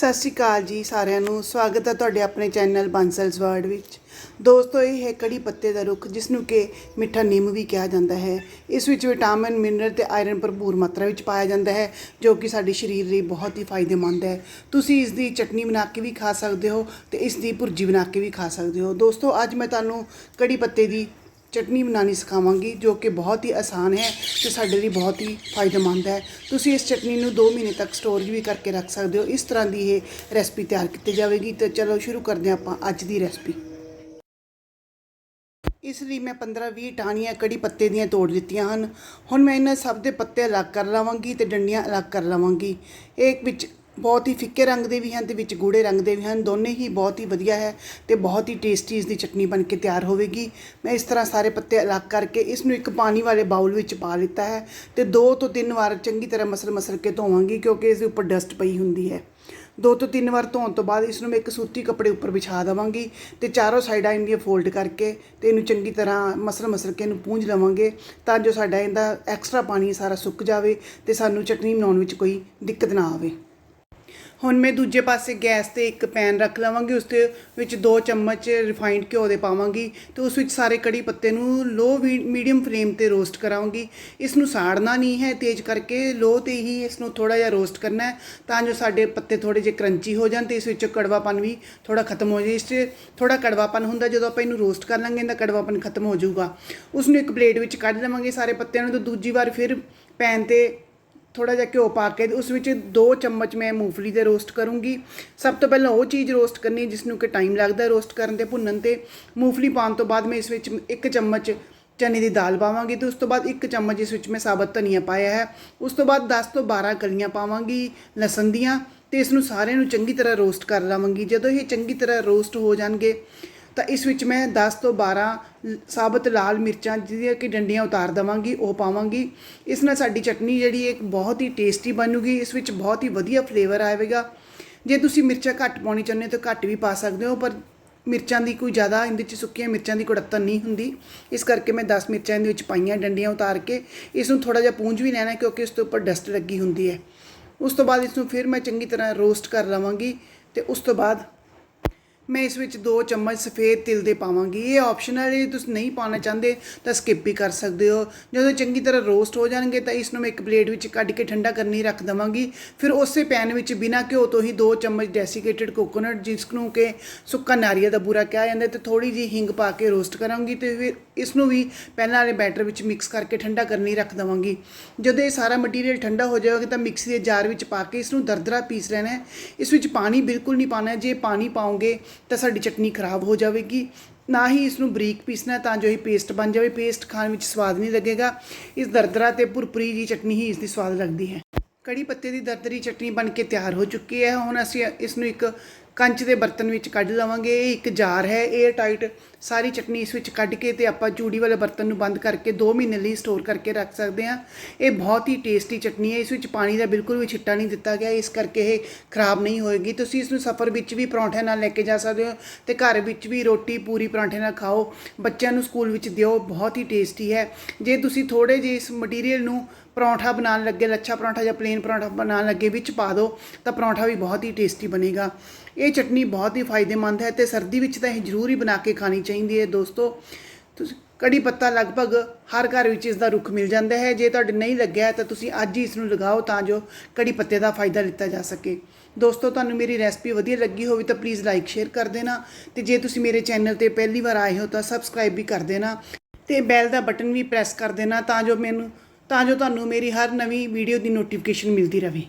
ਸਤਿ ਸ਼੍ਰੀ ਅਕਾਲ ਜੀ ਸਾਰਿਆਂ ਨੂੰ। ਸਵਾਗਤ ਹੈ ਤੁਹਾਡੇ ਆਪਣੇ ਚੈਨਲ ਬਾਂਸਲਸ ਵਰਡ ਵਿੱਚ। ਦੋਸਤੋ, ਇਹ ਹੈ ਕੜੀ ਪੱਤੇ ਦਾ ਰੁੱਖ ਜਿਸ ਨੂੰ ਕਿ ਮਿੱਠਾ ਨਿੰਮ ਵੀ ਕਿਹਾ ਜਾਂਦਾ ਹੈ। ਇਸ ਵਿੱਚ ਵਿਟਾਮਿਨ, ਮਿਨਰਲ ਤੇ ਆਇਰਨ ਭਰਪੂਰ ਮਾਤਰਾ ਵਿੱਚ ਪਾਇਆ ਜਾਂਦਾ ਹੈ, ਜੋ ਕਿ ਸਾਡੇ ਸਰੀਰ ਲਈ ਬਹੁਤ ਹੀ ਫਾਇਦੇਮੰਦ ਹੈ। ਤੁਸੀਂ ਇਸ ਦੀ ਚਟਨੀ ਬਣਾ ਕੇ ਵੀ ਖਾ ਸਕਦੇ ਹੋ ਤੇ ਇਸ ਦੀ ਭੁਰਜੀ ਬਣਾ ਕੇ ਵੀ ਖਾ ਸਕਦੇ ਹੋ। ਦੋਸਤੋ, ਅੱਜ ਮੈਂ ਤੁਹਾਨੂੰ ਕੜੀ ਪੱਤੇ ਦੀ ਚਟਨੀ ਬਣਾਉਣੀ ਸਿਖਾਵਾਂਗੀ, ਜੋ ਕਿ ਬਹੁਤ ਹੀ ਆਸਾਨ ਹੈ ਤੇ ਸਾਡੇ ਲਈ ਬਹੁਤ ਹੀ ਫਾਇਦੇਮੰਦ ਹੈ। ਤੁਸੀਂ ਇਸ ਚਟਨੀ ਨੂੰ 2 ਮਹੀਨੇ ਤੱਕ ਸਟੋਰ ਵੀ ਕਰਕੇ ਰੱਖ ਸਕਦੇ ਹੋ। ਇਸ ਤਰ੍ਹਾਂ ਦੀ ਇਹ ਰੈਸਪੀ ਤਿਆਰ ਕੀਤੀ ਜਾਵੇਗੀ। ਤੇ ਚਲੋ ਸ਼ੁਰੂ ਕਰਦੇ ਹਾਂ ਆਪਾਂ ਅੱਜ ਦੀ ਰੈਸਪੀ ਇਸ ਲਈ ਮੈਂ 15-20 ਟਾਹਣੀਆਂ ਕੜੀ ਪੱਤੇ ਦੀਆਂ ਤੋੜ ਦਿੱਤੀਆਂ ਹਨ। ਹੁਣ ਮੈਂ ਇਹਨਾਂ ਸਭ ਦੇ ਪੱਤੇ ਅਲੱਗ ਕਰ ਲਵਾਂਗੀ ਤੇ ਡੰਡੀਆਂ ਅਲੱਗ ਕਰ ਲਵਾਂਗੀ। ਇਹ ਵਿੱਚ ਬਹੁਤ ਹੀ ਫਿੱਕੇ ਰੰਗ ਦੇ ਵੀ ਹਨ ਤੇ ਵਿੱਚ ਗੂੜੇ ਰੰਗ ਦੇ ਵੀ ਹਨ। ਦੋਨੇ ਹੀ ਬਹੁਤ ਹੀ ਵਧੀਆ ਹੈ ਤੇ ਬਹੁਤ ਹੀ ਟੇਸਟੀ ਇਸ ਦੀ ਚਟਨੀ ਬਣ ਕੇ ਤਿਆਰ ਹੋਵੇਗੀ। ਮੈਂ ਇਸ ਤਰ੍ਹਾਂ ਸਾਰੇ ਪੱਤੇ ਅਲੱਗ ਕਰਕੇ ਇਸ ਨੂੰ ਇੱਕ ਪਾਣੀ ਵਾਲੇ ਬਾਉਲ ਵਿੱਚ ਪਾ ਲਿੱਤਾ ਹੈ ਤੇ ਦੋ ਤੋਂ ਤਿੰਨ ਵਾਰ ਚੰਗੀ ਤਰ੍ਹਾਂ ਮਸਲ ਮਸਲ ਕੇ ਧੋਵਾਂਗੀ ਕਿਉਂਕਿ ਇਸ ਦੇ ਉੱਪਰ ਡਸਟ ਪਈ ਹੁੰਦੀ ਹੈ। ਦੋ ਤੋਂ ਤਿੰਨ ਵਾਰ ਧੋਣ ਤੋਂ ਬਾਅਦ ਇਸ ਨੂੰ ਮੈਂ ਇੱਕ ਸੂਤੀ ਕੱਪੜੇ ਉੱਪਰ ਵਿਛਾ ਦੇਵਾਂਗੀ ਤੇ ਚਾਰੋਂ ਸਾਈਡਾਂ ਇਹਦੀਆਂ ਫੋਲਡ ਕਰਕੇ ਤੇ ਇਹਨੂੰ ਚੰਗੀ ਤਰ੍ਹਾਂ ਮਸਲ ਮਸਲ ਕੇ ਇਹਨੂੰ ਪੂੰਝ ਲਵਾਂਗੇ ਤਾਂ ਜੋ ਸਾਡਾ ਇਹਦਾ ਐਕਸਟਰਾ ਪਾਣੀ ਸਾਰਾ ਸੁੱਕ ਜਾਵੇ ਤੇ ਸਾਨੂੰ ਚਟਨੀ ਬਣਾਉਣ ਵਿੱਚ ਕੋਈ ਦਿੱਕਤ ਨਾ ਆਵੇ। ਹੁਣ ਮੈਂ ਦੂਜੇ ਪਾਸੇ ਗੈਸ ਤੇ ਇੱਕ ਪੈਨ ਰੱਖ ਲਵਾਂਗੀ, ਉਸ ਦੇ ਵਿੱਚ 2 ਚਮਚ ਰਿਫਾਈਨਡ ਘਿਓ ਦੇ ਪਾਵਾਂਗੀ ਤੇ ਉਸ ਵਿੱਚ ਸਾਰੇ ਕੜੀ ਪੱਤੇ ਨੂੰ ਲੋ ਮੀਡੀਅਮ ਫਲੇਮ ਤੇ ਰੋਸਟ ਕਰਾਂਗੀ। ਇਸ ਨੂੰ ਸਾੜਨਾ ਨਹੀਂ ਹੈ, ਤੇਜ਼ ਕਰਕੇ ਲੋ ਤੇ ਹੀ ਇਸ ਨੂੰ ਥੋੜਾ ਜਿਹਾ ਰੋਸਟ ਕਰਨਾ ਹੈ ਤਾਂ ਜੋ ਸਾਡੇ ਪੱਤੇ ਥੋੜੇ ਜਿਹੇ ਕਰੰਚੀ ਹੋ ਜਾਣ ਤੇ ਇਸ ਵਿੱਚ ਕੜਵਾਪਨ ਵੀ ਥੋੜਾ ਖਤਮ ਹੋ ਜਾਏ। ਇਸ 'ਚ ਥੋੜਾ ਕੜਵਾਪਨ ਹੁੰਦਾ, ਜਦੋਂ ਆਪਾਂ ਇਹਨੂੰ ਰੋਸਟ ਕਰ ਲਾਂਗੇ ਇਹਦਾ ਕੜਵਾਪਨ ਖਤਮ ਹੋ ਜਾਊਗਾ। ਉਸ ਨੂੰ ਇੱਕ ਪਲੇਟ ਵਿੱਚ ਕੱਢ ਲਵਾਂਗੇ ਸਾਰੇ ਪੱਤਿਆਂ ਨੂੰ ਤੇ ਦੂਜੀ ਵਾਰ ਫਿਰ ਪੈਨ ਤੇ ਥੋੜਾ ਜਿਹਾ ਘਿਓ ਪਾ ਕੇ ਉਸ ਵਿੱਚ 2 ਚਮਚ ਮੈਂ ਮੂੰਗਫਲੀ ਦੇ ਰੋਸਟ ਕਰੂੰਗੀ। ਸਭ ਤੋਂ ਪਹਿਲਾਂ ਉਹ ਚੀਜ਼ ਰੋਸਟ ਕਰਨੀ ਜਿਸ ਨੂੰ ਕਿ ਟਾਈਮ ਲੱਗਦਾ ਰੋਸਟ ਕਰਨ ਤੇ ਭੁੰਨਣ ਤੇ। ਮੂੰਗਫਲੀ ਪਾਉਣ ਤੋਂ ਬਾਅਦ ਮੈਂ ਇਸ ਵਿੱਚ 1 ਚਮਚ ਚਨੇ ਦੀ ਦਾਲ ਪਾਵਾਂਗੀ ਤੇ ਉਸ ਤੋਂ ਬਾਅਦ 1 ਚਮਚ ਇਸ ਵਿੱਚ ਮੈਂ ਸਾਬਤ ਧਨੀਆ ਪਾਇਆ ਹੈ। ਉਸ ਤੋਂ ਬਾਅਦ 10 ਤੋਂ 12 ਕਲੀਆਂ ਪਾਵਾਂਗੀ ਲਸਣ ਦੀਆਂ ਤੇ ਇਸ ਨੂੰ ਸਾਰਿਆਂ ਨੂੰ ਚੰਗੀ ਤਰ੍ਹਾਂ ਰੋਸਟ ਕਰ ਲਵਾਂਗੀ। ਜਦੋਂ ਇਹ ਚੰਗੀ ਤਰ੍ਹਾਂ ਰੋਸਟ ਹੋ ਜਾਣਗੇ ਤਾਂ ਇਸ ਵਿੱਚ ਮੈਂ 10 ਤੋਂ 12 ਲ- ਸਾਬਤ ਲਾਲ ਮਿਰਚਾਂ ਜਿਹਦੀਆਂ ਕਿ ਡੰਡੀਆਂ ਉਤਾਰ ਦਵਾਂਗੀ, ਉਹ ਪਾਵਾਂਗੀ। ਇਸ ਨਾਲ ਸਾਡੀ ਚਟਨੀ ਜਿਹੜੀ ਇੱਕ ਬਹੁਤ ਹੀ ਟੇਸਟੀ ਬਣੂਗੀ, ਇਸ ਵਿੱਚ ਬਹੁਤ ਹੀ ਵਧੀਆ ਫਲੇਵਰ ਆਵੇਗਾ। ਜੇ ਤੁਸੀਂ ਮਿਰਚਾਂ ਘੱਟ ਪਾਉਣੀ ਚਾਹੁੰਦੇ ਹੋ ਤਾਂ ਘੱਟ ਵੀ ਪਾ ਸਕਦੇ ਹੋ, ਪਰ ਮਿਰਚਾਂ ਦੀ ਕੋਈ ਜ਼ਿਆਦਾ ਇਹਦੇ ਵਿੱਚ ਸੁੱਕੀਆਂ ਮਿਰਚਾਂ ਦੀ ਕੁੜੱਤਨ ਨਹੀਂ ਹੁੰਦੀ। ਇਸ ਕਰਕੇ ਮੈਂ 10 ਮਿਰਚਾਂ ਇਹਦੇ ਵਿੱਚ ਪਾਈਆਂ ਡੰਡੀਆਂ ਉਤਾਰ ਕੇ। ਇਸ ਨੂੰ ਥੋੜਾ ਜਿਹਾ ਪੂੰਝ ਵੀ ਲੈਣਾ ਕਿਉਂਕਿ ਇਸ ਤੋਂ ਉੱਪਰ ਡਸਟ ਲੱਗੀ ਹੁੰਦੀ ਹੈ। ਉਸ ਤੋਂ ਬਾਅਦ ਇਸ ਨੂੰ ਫਿਰ ਮੈਂ ਚੰਗੀ ਤਰ੍ਹਾਂ ਰੋਸਟ ਕਰ ਲਵਾਂਗੀ ਤੇ ਉਸ ਤੋਂ ਬਾਅਦ ਮੈਂ ਇਸ ਵਿੱਚ 2 ਚਮਚ ਸਫੇਦ ਤਿਲ ਦੇ ਪਾਵਾਂਗੀ। ਇਹ ਆਪਸ਼ਨਲ ਹੈ ਜੇ ਤੁਸੀਂ ਨਹੀਂ ਪਾਉਣਾ ਚਾਹੁੰਦੇ ਤਾਂ ਸਕਿਪ ਵੀ ਕਰ ਸਕਦੇ ਹੋ। ਜਦੋਂ ਚੰਗੀ ਤਰ੍ਹਾਂ ਰੋਸਟ ਹੋ ਜਾਣਗੇ ਤਾਂ ਇਸ ਨੂੰ ਮੈਂ ਇੱਕ ਪਲੇਟ ਵਿੱਚ ਕੱਢ ਕੇ ਠੰਡਾ ਕਰਨੀ ਰੱਖ ਦਵਾਂਗੀ। ਫਿਰ ਉਸੇ ਪੈਨ ਵਿੱਚ ਬਿਨਾਂ ਘਿਓ ਤੋਂ ਹੀ 2 ਚਮਚ ਡੈਸੀਕੇਟਡ ਕੋਕੋਨਟ ਜਿਸ ਨੂੰ ਕਿ ਸੁੱਕਾ ਨਾਰੀਅਲ ਦਾ ਬੂਰਾ ਕਿਹਾ ਜਾਂਦਾ ਤੇ ਥੋੜੀ ਜਿਹੀ ਹਿੰਗ ਪਾ ਕੇ ਰੋਸਟ ਕਰਾਂਗੀ ਤੇ ਫਿਰ ਇਸ ਨੂੰ ਵੀ ਪਹਿਲਾਂ ਵਾਲੇ ਬੈਟਰ ਵਿੱਚ ਮਿਕਸ ਕਰਕੇ ਠੰਡਾ ਕਰਨੀ ਰੱਖ ਦਵਾਂਗੀ। ਜਦੋਂ ਇਹ ਸਾਰਾ ਮਟੀਰੀਅਲ ਠੰਡਾ ਹੋ ਜਾਵੇਗਾ ਤਾਂ ਮਿਕਸੀ ਦੇ ਜਾਰ ਵਿੱਚ ਪਾ ਕੇ ਇਸ ਨੂੰ ਦਰਦਰਾ ਪੀਸ ਲੈਣਾ ਹੈ। ਇਸ ਵਿੱਚ ਪਾਣੀ ਬਿਲਕੁਲ ਨਹੀਂ ਪਾਉਣਾ ਜੇ ਪਾਣੀ ਪਾਓਗੇ ਤਾਂ ਸਾਡੀ ਚਟਨੀ ਖਰਾਬ ਹੋ ਜਾਵੇਗੀ। ਨਾ ਹੀ ਇਸ ਨੂੰ ਬਰੀਕ ਪੀਸਣਾ ਤਾਂ ਜੋ ਇਹ ਪੇਸਟ ਬਣ ਜਾਵੇ। ਪੇਸਟ ਖਾਣ ਵਿੱਚ ਸਵਾਦ ਨਹੀਂ ਲੱਗੇਗਾ। ਇਸ ਦਰਦਰਾ ਤੇ ਭੁਰਪਰੀ ਜੀ ਚਟਨੀ ਹੀ ਇਸ ਦੀ ਸਵਾਦ ਲੱਗਦੀ ਹੈ। ਕੜੀ ਪੱਤੇ ਦੀ ਦਰਦਰੀ ਚਟਨੀ ਬਣ ਕੇ ਤਿਆਰ ਹੋ ਚੁੱਕੀ ਹੈ। ਹੁਣ ਅਸੀਂ ਇਸ ਨੂੰ ਇੱਕ ਕੰਚ ਦੇ ਬਰਤਨ ਵਿੱਚ ਕੱਢ ਲਵਾਂਗੇ, ਇਹ ਇੱਕ ਜਾਰ ਹੈ 에ਅਰ ਟਾਈਟ ਸਾਰੀ ਚਟਨੀ ਇਸ ਵਿੱਚ ਕੱਢ ਕੇ ਤੇ ਆਪਾਂ ਚੂੜੀ ਵਾਲੇ ਬਰਤਨ ਨੂੰ ਬੰਦ ਕਰਕੇ 2 ਮਹੀਨੇ ਲਈ ਸਟੋਰ ਕਰਕੇ ਰੱਖ ਸਕਦੇ ਹਾਂ। ਇਹ ਬਹੁਤ ਹੀ ਟੇਸਟੀ ਚਟਨੀ ਹੈ, ਇਸ ਵਿੱਚ ਪਾਣੀ ਦਾ ਬਿਲਕੁਲ ਵੀ ਛਿੱਟਾ ਨਹੀਂ ਦਿੱਤਾ ਗਿਆ, ਇਸ ਕਰਕੇ ਇਹ ਖਰਾਬ ਨਹੀਂ ਹੋਏਗੀ। ਤੁਸੀਂ ਇਸ ਨੂੰ ਸਫ਼ਰ ਵਿੱਚ ਵੀ ਪਰੌਂਠਿਆਂ ਨਾਲ ਲੈ ਕੇ ਜਾ ਸਕਦੇ ਹੋ ਤੇ ਘਰ ਵਿੱਚ ਵੀ ਰੋਟੀ ਪੂਰੀ ਪਰੌਂਠੇ ਨਾਲ ਖਾਓ, ਬੱਚਿਆਂ ਨੂੰ ਸਕੂਲ ਵਿੱਚ ਦਿਓ, ਬਹੁਤ ਹੀ ਟੇਸਟੀ ਹੈ। ਜੇ ਤੁਸੀਂ ਥੋੜੇ ਜਿਹੇ ਇਸ ਮਟੀਰੀਅਲ ਨੂੰ ਪਰੌਂਠਾ ਬਣਾਉਣ ਲੱਗੇ, ਲੱਛਾ ਪਰੌਂਠਾ ਜਾਂ ਪਲੇਨ ਪਰੌਂਠਾ ਬਣਾਉਣ ਲੱਗੇ ਵਿੱਚ ਪਾ ਦਿਓ ਤਾਂ ਪਰੌਂਠਾ ਵੀ ਬਹੁਤ ਹੀ ਟੇਸਟੀ ਬਣੇਗਾ। ਇਹ ਚਟਨੀ ਬਹੁਤ ਹੀ ਫਾਇਦੇਮੰਦ ਹੈ ਤੇ ਸਰਦੀ ਵਿੱਚ ਤਾਂ ਇਹ ਜ਼ਰੂਰ ਹੀ ਬਣਾ ਕੇ ਖਾਣੀ ਚਾਹੀਦੀ ਹੈ ਦੋਸਤੋ। ਤੁਸੀਂ ਕੜੀ ਪੱਤਾ ਲਗਭਗ ਹਰ ਘਰ ਵਿੱਚ ਇਸ ਦਾ ਰੁੱਖ ਮਿਲ ਜਾਂਦਾ ਹੈ। ਜੇ ਤੁਹਾਡੇ ਨਹੀਂ ਲੱਗਿਆ ਤਾਂ ਤੁਸੀਂ ਅੱਜ ਹੀ ਇਸ ਨੂੰ ਲਗਾਓ ਤਾਂ ਜੋ ਕੜੀ ਪੱਤੇ ਦਾ ਫਾਇਦਾ ਲਿੱਤਾ ਜਾ ਸਕੇ। ਦੋਸਤੋ, ਤੁਹਾਨੂੰ ਮੇਰੀ ਰੈਸਪੀ ਵਧੀਆ ਲੱਗੀ ਹੋਵੇ ਤਾਂ ਪਲੀਜ਼ ਲਾਈਕ ਸ਼ੇਅਰ ਕਰ ਦੇਣਾ ਤੇ ਜੇ ਤੁਸੀਂ ਮੇਰੇ ਚੈਨਲ ਤੇ ਪਹਿਲੀ ਵਾਰ ਆਏ ਹੋ ਤਾਂ ਸਬਸਕ੍ਰਾਈਬ ਵੀ ਕਰ ਦੇਣਾ ਤੇ ਬੈਲ ਦਾ ਬਟਨ ਵੀ ਪ੍ਰੈਸ ਕਰ ਦੇਣਾ ਤਾਂ ਜੋ ਮੈਨੂੰ ਤਾਂ ਜੋ ਤੁਹਾਨੂੰ ਮੇਰੀ ਹਰ ਨਵੀਂ ਵੀਡੀਓ ਦੀ ਨੋਟੀਫਿਕੇਸ਼ਨ ਮਿਲਦੀ ਰਹੇ।